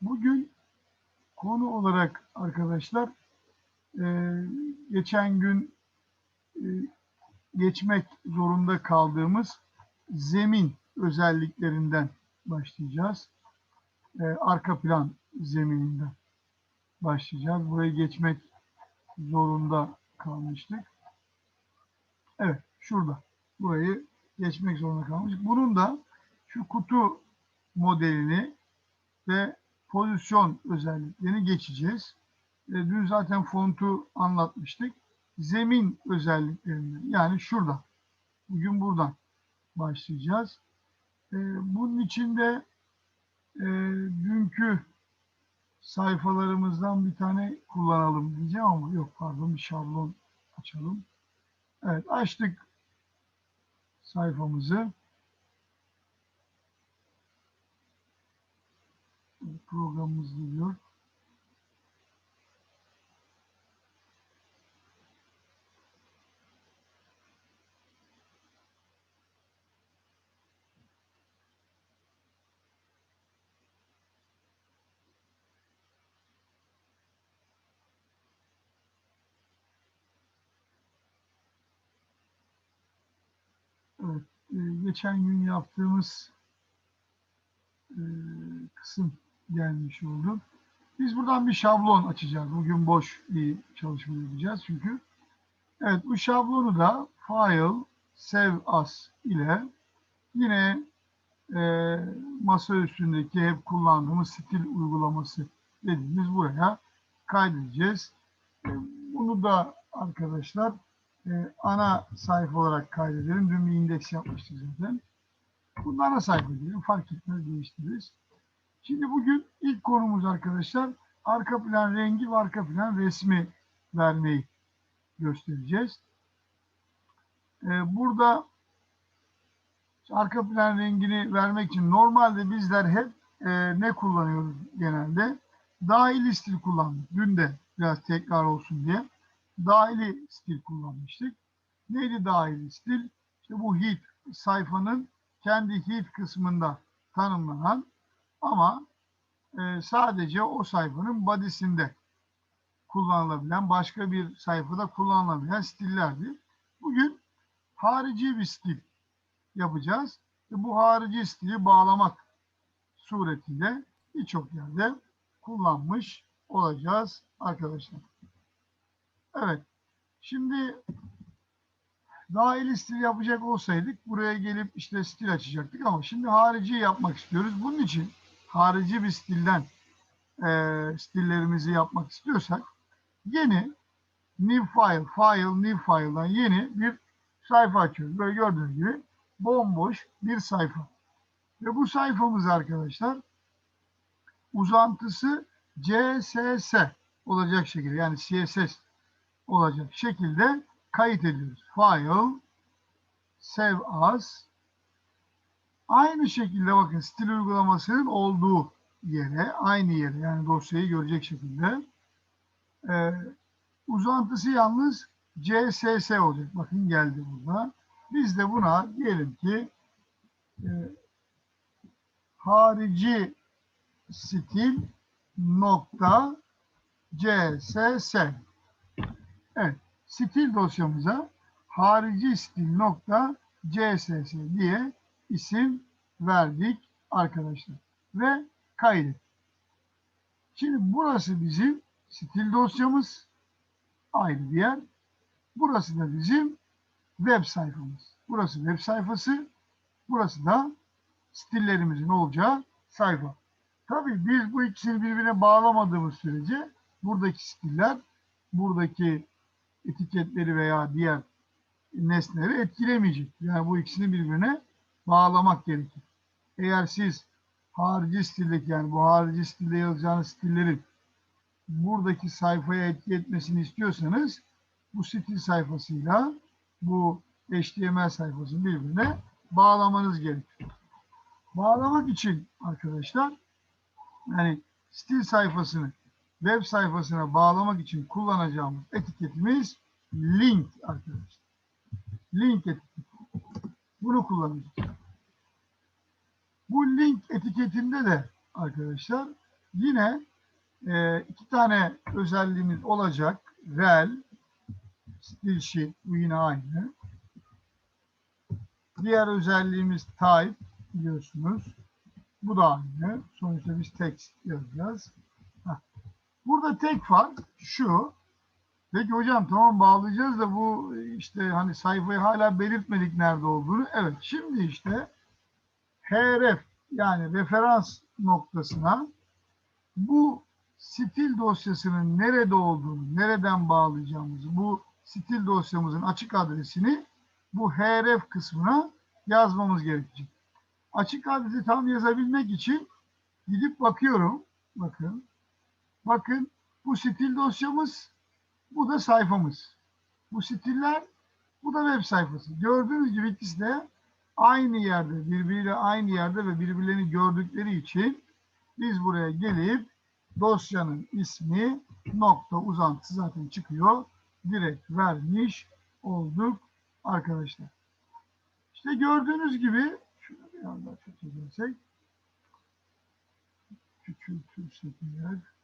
Bugün konu olarak arkadaşlar e, geçen gün e, geçmek zorunda kaldığımız zemin özelliklerinden başlayacağız. E, arka plan zemininden başlayacağız. Burayı geçmek zorunda kalmıştık. Evet, şurada. Burayı geçmek zorunda kalmıştık. Bunun da şu kutu modelini ve pozisyon özelliklerini geçeceğiz. E, dün zaten fontu anlatmıştık. Zemin özelliklerinden yani şurada. Bugün buradan başlayacağız. E, bunun içinde e, dünkü sayfalarımızdan bir tane kullanalım diyeceğim ama yok pardon bir şablon açalım. Evet açtık sayfamızı. Programımız geliyor. Evet, e, geçen gün yaptığımız e, kısım gelmiş oldu. Biz buradan bir şablon açacağız. Bugün boş bir çalışma yapacağız çünkü. Evet, bu şablonu da File, Save As ile yine e, masa üstündeki hep kullandığımız stil uygulaması dediğimiz buraya kaydedeceğiz. E, bunu da arkadaşlar e, ana sayfa olarak kaydedelim. Dün bir indeks yapmıştık zaten. Bunu ana sayfa diyelim. Fark etmez değiştiririz. Şimdi bugün ilk konumuz arkadaşlar arka plan rengi ve arka plan resmi vermeyi göstereceğiz. E, burada arka plan rengini vermek için normalde bizler hep e, ne kullanıyoruz genelde? Dahili stil kullandık. Dün de biraz tekrar olsun diye dahili stil kullanmıştık. Neydi dahili stil? İşte bu heat sayfanın kendi heat kısmında tanımlanan ama e, sadece o sayfanın body'sinde kullanılabilen, başka bir sayfada kullanılabilen stillerdi. Bugün harici bir stil yapacağız. Ve bu harici stili bağlamak suretiyle birçok yerde kullanmış olacağız arkadaşlar. Evet. Şimdi dahili stil yapacak olsaydık buraya gelip işte stil açacaktık ama şimdi harici yapmak istiyoruz. Bunun için harici bir stilden e, stillerimizi yapmak istiyorsak yeni new file, file, new file'dan yeni bir sayfa açıyoruz. Böyle gördüğünüz gibi bomboş bir sayfa. Ve bu sayfamız arkadaşlar uzantısı CSS olacak şekilde yani CSS olacak şekilde kayıt ediyoruz. File, Save As. Aynı şekilde bakın stil uygulamasının olduğu yere, aynı yere yani dosyayı görecek şekilde e, uzantısı yalnız CSS olacak. Bakın geldi burada. Biz de buna diyelim ki e, harici stil nokta CSS Evet, stil dosyamıza harici stil nokta CSS diye isim verdik arkadaşlar. Ve kaydet. Şimdi burası bizim stil dosyamız. Ayrı bir yer. Burası da bizim web sayfamız. Burası web sayfası. Burası da stillerimizin olacağı sayfa. Tabii biz bu ikisini birbirine bağlamadığımız sürece buradaki stiller buradaki etiketleri veya diğer nesneleri etkilemeyecek. Yani bu ikisini birbirine bağlamak gerekir. Eğer siz harici stildeki yani bu harici stilde yazacağınız stillerin buradaki sayfaya etki etmesini istiyorsanız bu stil sayfasıyla bu HTML sayfasını birbirine bağlamanız gerekir. Bağlamak için arkadaşlar yani stil sayfasını web sayfasına bağlamak için kullanacağımız etiketimiz link arkadaşlar. Link etiketi. Bunu kullanacağız. Bu link etiketinde de arkadaşlar yine e, iki tane özelliğimiz olacak. Rel, stil sheet bu yine aynı. Diğer özelliğimiz type biliyorsunuz. Bu da aynı. Sonuçta biz text yazacağız. Burada tek fark şu. Peki hocam tamam bağlayacağız da bu işte hani sayfayı hala belirtmedik nerede olduğunu. Evet şimdi işte href yani referans noktasına bu stil dosyasının nerede olduğunu, nereden bağlayacağımızı, bu stil dosyamızın açık adresini bu href kısmına yazmamız gerekecek. Açık adresi tam yazabilmek için gidip bakıyorum. Bakın. Bakın bu stil dosyamız, bu da sayfamız. Bu stiller, bu da web sayfası. Gördüğünüz gibi ikisi de aynı yerde, birbiriyle aynı yerde ve birbirlerini gördükleri için biz buraya gelip dosyanın ismi nokta uzantısı zaten çıkıyor. Direkt vermiş olduk arkadaşlar. İşte gördüğünüz gibi şunu biraz daha küçültürsek küçültürsek eğer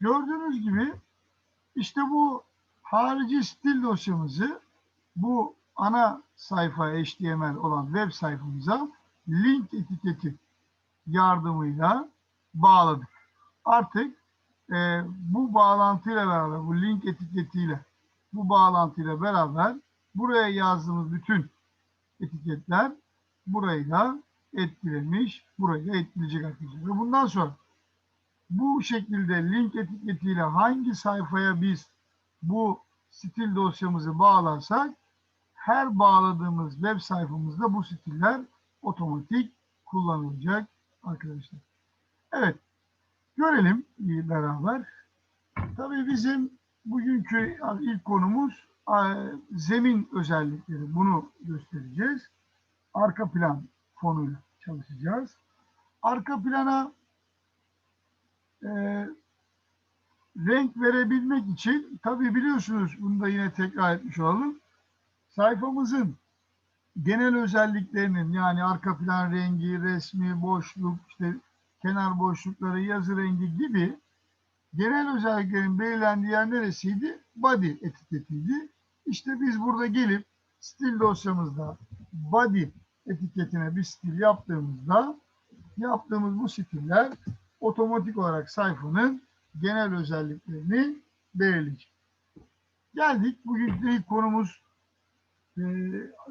Gördüğünüz gibi işte bu harici stil dosyamızı bu ana sayfa HTML olan web sayfamıza link etiketi yardımıyla bağladık. Artık e, bu bağlantıyla beraber, bu link etiketiyle, bu bağlantıyla beraber buraya yazdığımız bütün etiketler burayı da etkilemiş, burayı da etkileyecek arkadaşlar. Ve bundan sonra bu şekilde link etiketiyle hangi sayfaya biz bu stil dosyamızı bağlarsak her bağladığımız web sayfamızda bu stiller otomatik kullanılacak arkadaşlar. Evet. Görelim beraber. Tabii bizim bugünkü ilk konumuz zemin özellikleri. Bunu göstereceğiz. Arka plan fonuyla çalışacağız. Arka plana e, renk verebilmek için tabi biliyorsunuz bunu da yine tekrar etmiş olalım. Sayfamızın genel özelliklerinin yani arka plan rengi, resmi, boşluk, işte kenar boşlukları, yazı rengi gibi genel özelliklerin belirlendiği yer neresiydi? Body etiketiydi. İşte biz burada gelip stil dosyamızda body etiketine bir stil yaptığımızda yaptığımız bu stiller otomatik olarak sayfanın genel özelliklerini belirleyecek. Geldik. Bugünkü ilk konumuz e,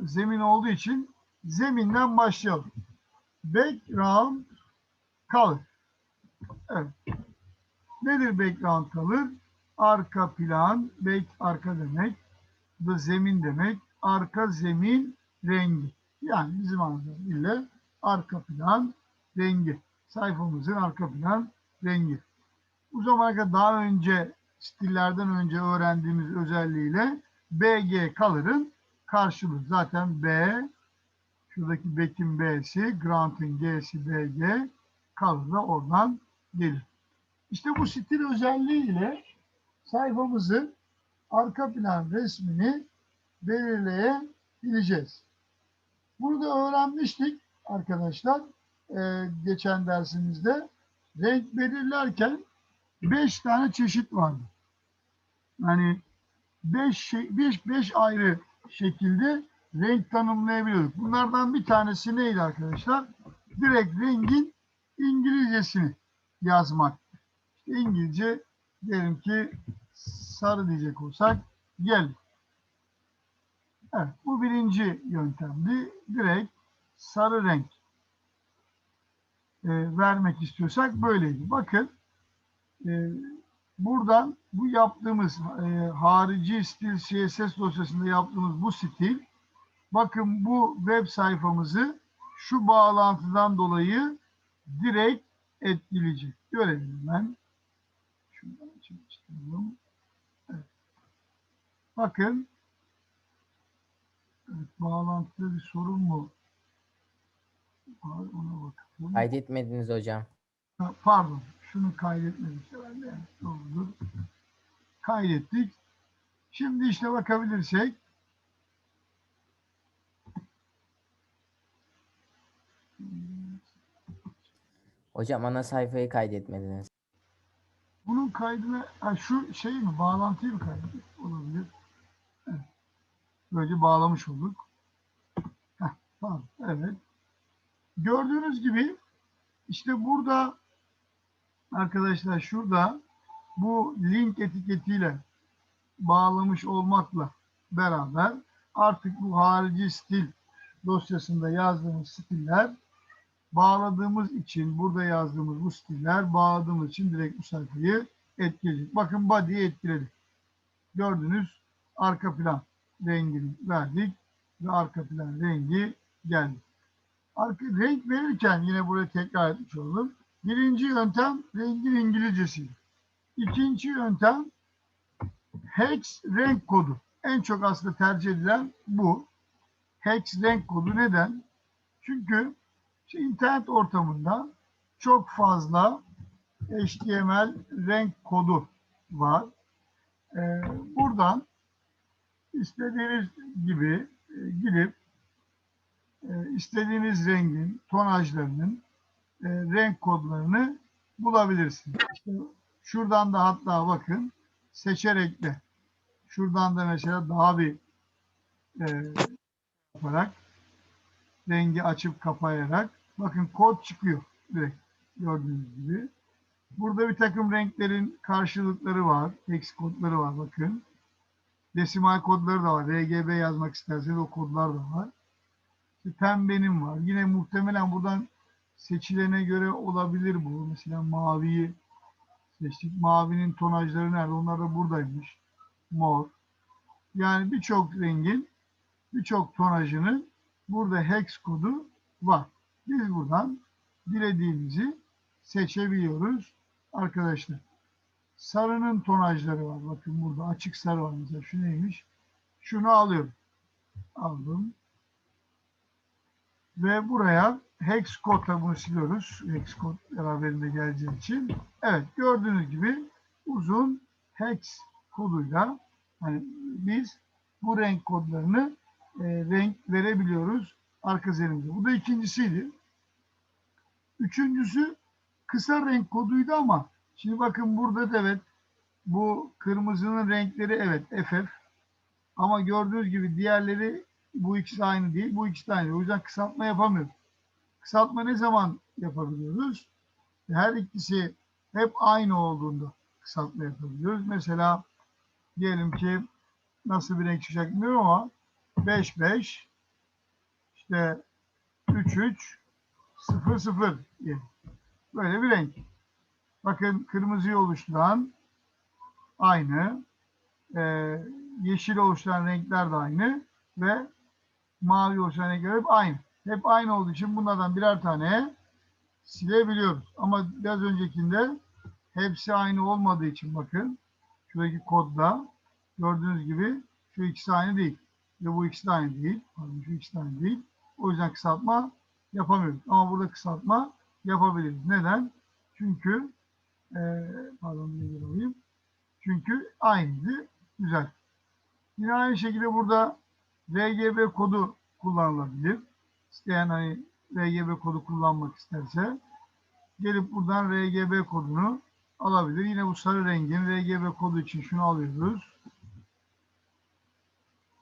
zemin olduğu için zeminden başlayalım. Background color. Evet. Nedir background color? Arka plan, back arka demek, da zemin demek, arka zemin rengi. Yani bizim anladığımız arka plan rengi sayfamızın arka plan rengi. Bu zamana kadar daha önce stillerden önce öğrendiğimiz özelliğiyle BG Color'ın karşılığı. Zaten B, şuradaki Beck'in B'si, Grant'ın G'si BG, Color da oradan gelir. İşte bu stil özelliğiyle sayfamızın arka plan resmini belirleyebileceğiz. Burada öğrenmiştik arkadaşlar e, geçen dersimizde renk belirlerken beş tane çeşit vardı. Yani beş, şey, beş, beş ayrı şekilde renk tanımlayabiliyorduk. Bunlardan bir tanesi neydi arkadaşlar? Direkt rengin İngilizcesini yazmak. İşte İngilizce diyelim ki sarı diyecek olsak gel. Evet, bu birinci yöntemdi. Direkt sarı renk e, vermek istiyorsak böyleydi. Bakın e, buradan bu yaptığımız e, harici stil CSS dosyasında yaptığımız bu stil bakın bu web sayfamızı şu bağlantıdan dolayı direkt etkileyecek. Görelim ben. Şuradan çalıştıralım. Evet. Bakın evet, bağlantıda bir sorun mu var ona bakalım. Kaydetmediniz hocam. Ha, Pardon, şunu kaydetmedik herhalde. Doğrudur. Kaydettik. Şimdi işte bakabilirsek Hocam ana sayfayı kaydetmediniz. bunun kaydını ha, şu şey mi bağlantıyı mı kaydettik? Olabilir. Evet. Böylece bağlamış olduk. Heh, tamam, evet. Gördüğünüz gibi işte burada arkadaşlar şurada bu link etiketiyle bağlamış olmakla beraber artık bu harici stil dosyasında yazdığımız stiller bağladığımız için burada yazdığımız bu stiller bağladığımız için direkt bu sayfayı etkileyecek. Bakın body'yi etkiledik. Gördünüz arka plan rengini verdik ve arka plan rengi geldi. Arka, renk verirken yine buraya tekrar etmiş olalım. Birinci yöntem rengin İngilizcesi. İkinci yöntem hex renk kodu. En çok aslında tercih edilen bu. Hex renk kodu neden? Çünkü işte internet ortamında çok fazla HTML renk kodu var. Ee, buradan istediğiniz gibi e, gidip istediğiniz rengin tonajlarının e, renk kodlarını bulabilirsiniz. İşte şuradan da hatta bakın seçerek de şuradan da mesela daha bir e, yaparak rengi açıp kapayarak bakın kod çıkıyor direkt gördüğünüz gibi. Burada bir takım renklerin karşılıkları var. Hex kodları var bakın. Desimal kodları da var. RGB yazmak isterseniz o kodlar da var. İşte pembenin var. Yine muhtemelen buradan seçilene göre olabilir bu. Mesela maviyi seçtik. Mavinin tonajları nerede? Onlar da buradaymış. Mor. Yani birçok rengin birçok tonajının burada hex kodu var. Biz buradan dilediğimizi seçebiliyoruz arkadaşlar. Sarının tonajları var. Bakın burada açık sarı var mesela. Şu neymiş? Şunu alıyorum. Aldım. Ve buraya hex kodla bunu siliyoruz. Hex kod beraberinde geleceği için. Evet gördüğünüz gibi uzun hex koduyla hani biz bu renk kodlarını e, renk verebiliyoruz arka zemininde. Bu da ikincisiydi. Üçüncüsü kısa renk koduydu ama şimdi bakın burada da evet bu kırmızının renkleri evet FF ama gördüğünüz gibi diğerleri bu ikisi aynı değil. Bu ikisi de aynı. O yüzden kısaltma yapamıyoruz. Kısaltma ne zaman yapabiliyoruz? Her ikisi hep aynı olduğunda kısaltma yapabiliyoruz. Mesela diyelim ki nasıl bir renk çıkacak bilmiyorum ama 5 5 işte 3 3 0 0 diye. Böyle bir renk. Bakın kırmızıyı oluşturan aynı. Ee, yeşil oluşturan renkler de aynı. Ve mavi oluşturan renkler hep aynı. Hep aynı olduğu için bunlardan birer tane silebiliyoruz. Ama biraz öncekinde hepsi aynı olmadığı için bakın şuradaki kodda gördüğünüz gibi şu ikisi aynı değil. Ve bu ikisi de aynı değil. Pardon şu ikisi de aynı değil. O yüzden kısaltma yapamıyoruz. Ama burada kısaltma yapabiliriz. Neden? Çünkü e, pardon bir alayım. Çünkü aynıydı. Güzel. Yine aynı şekilde burada RGB kodu kullanılabilir. İsteyen hani RGB kodu kullanmak isterse gelip buradan RGB kodunu alabilir. Yine bu sarı rengin RGB kodu için şunu alıyoruz.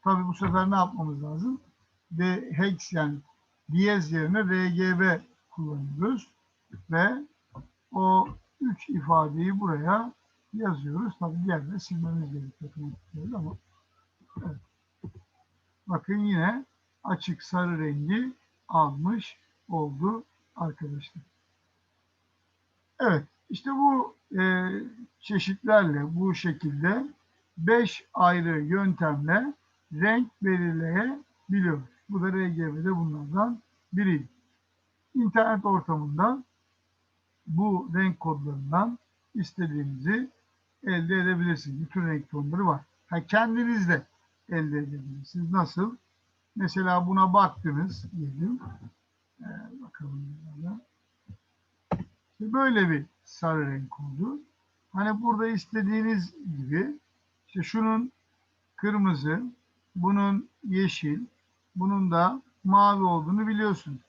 Tabi bu sefer ne yapmamız lazım? D hex yani diyez yerine RGB kullanıyoruz ve o üç ifadeyi buraya yazıyoruz. Tabi diğerleri silmemiz gerekiyor ama evet. Bakın yine açık sarı rengi almış oldu arkadaşlar. Evet işte bu e, çeşitlerle bu şekilde 5 ayrı yöntemle renk belirleyebiliyoruz. Bu da RGB'de bunlardan biriydi. İnternet ortamında bu renk kodlarından istediğinizi elde edebilirsiniz. Bütün renk tonları var. Ha, kendiniz de elde edebilirsiniz. Nasıl? Mesela buna baktınız diyelim. Ee, bakalım. İşte böyle bir sarı renk oldu. Hani burada istediğiniz gibi işte şunun kırmızı, bunun yeşil, bunun da mavi olduğunu biliyorsunuz.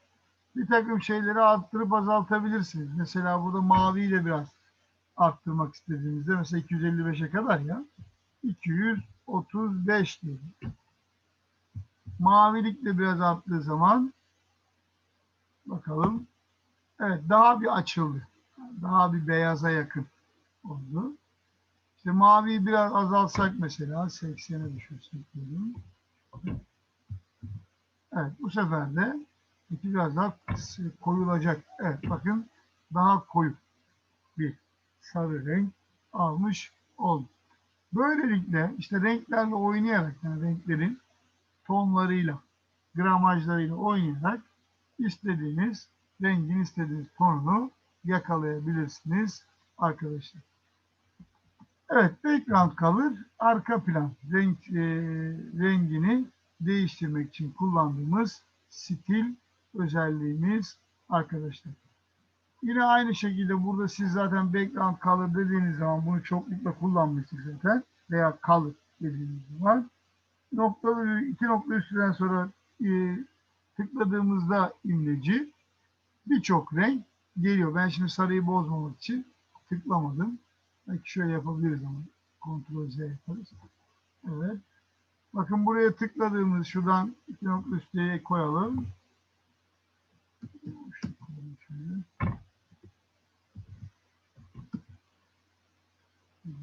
Bir takım şeyleri arttırıp azaltabilirsiniz. Mesela burada maviyi de biraz arttırmak istediğinizde mesela 255'e kadar ya 235 diyelim. Mavilik de biraz arttığı zaman bakalım evet daha bir açıldı. Daha bir beyaza yakın oldu. İşte maviyi biraz azaltsak mesela 80'e düşürsek diyelim. Evet bu sefer de biraz daha koyulacak. Evet bakın daha koyu bir sarı renk almış oldu. Böylelikle işte renklerle oynayarak yani renklerin tonlarıyla, gramajlarıyla oynayarak istediğiniz rengin istediğiniz tonunu yakalayabilirsiniz arkadaşlar. Evet, background color arka plan renk e, rengini değiştirmek için kullandığımız stil özelliğimiz arkadaşlar. Yine aynı şekilde burada siz zaten background color dediğiniz zaman bunu çoklukla kullanmışsınız zaten veya color dediğiniz zaman noktalı iki nokta üstünden sonra e, tıkladığımızda imleci birçok renk geliyor. Ben şimdi sarıyı bozmamak için tıklamadım. Belki şöyle yapabiliriz ama kontrol Z yaparız. Evet. Bakın buraya tıkladığımız şuradan iki nokta üstüne koyalım. Şöyle.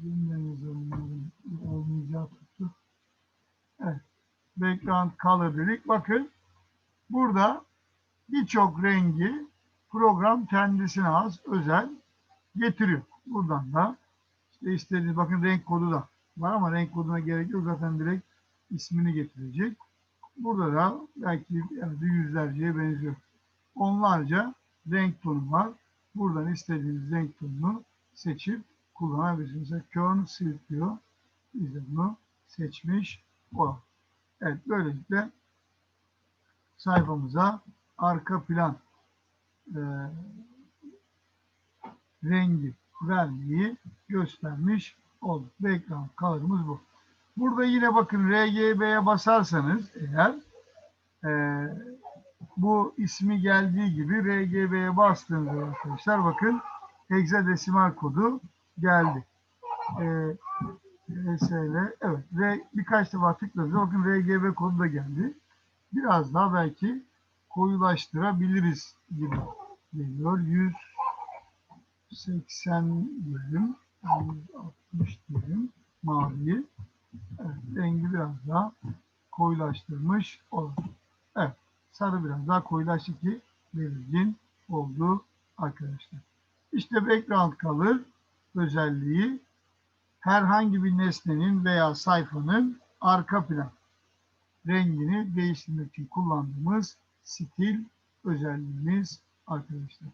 Yeniden yazalım. Olmayacağı tuttu. Evet. Background color dedik. Bakın burada birçok rengi program kendisine az özel getiriyor. Buradan da işte istediğiniz bakın renk kodu da var ama renk koduna gerek yok. Zaten direkt ismini getirecek. Burada da belki yani yüzlerceye benziyor. Onlarca renk tonu var. Buradan istediğiniz renk tonunu seçip kullanabilirsiniz. Kern Silk diyor. Biz de bunu seçmiş olalım. Evet böylelikle sayfamıza arka plan e, rengi vermeyi göstermiş olduk. Background color'ımız bu. Burada yine bakın RGB'ye basarsanız eğer e, bu ismi geldiği gibi RGB'ye bastığınızda arkadaşlar bakın hexadesimal kodu geldi. E, evet R, birkaç defa tıkladığınızda bakın RGB kodu da geldi. Biraz daha belki koyulaştırabiliriz gibi geliyor. 180 diyelim. 160 diyelim maviyi. Evet, rengi biraz daha koyulaştırmış olur. Evet, sarı biraz daha koyulaştı ki belirgin oldu arkadaşlar. İşte background color özelliği herhangi bir nesnenin veya sayfanın arka plan rengini değiştirmek için kullandığımız stil özelliğimiz arkadaşlar.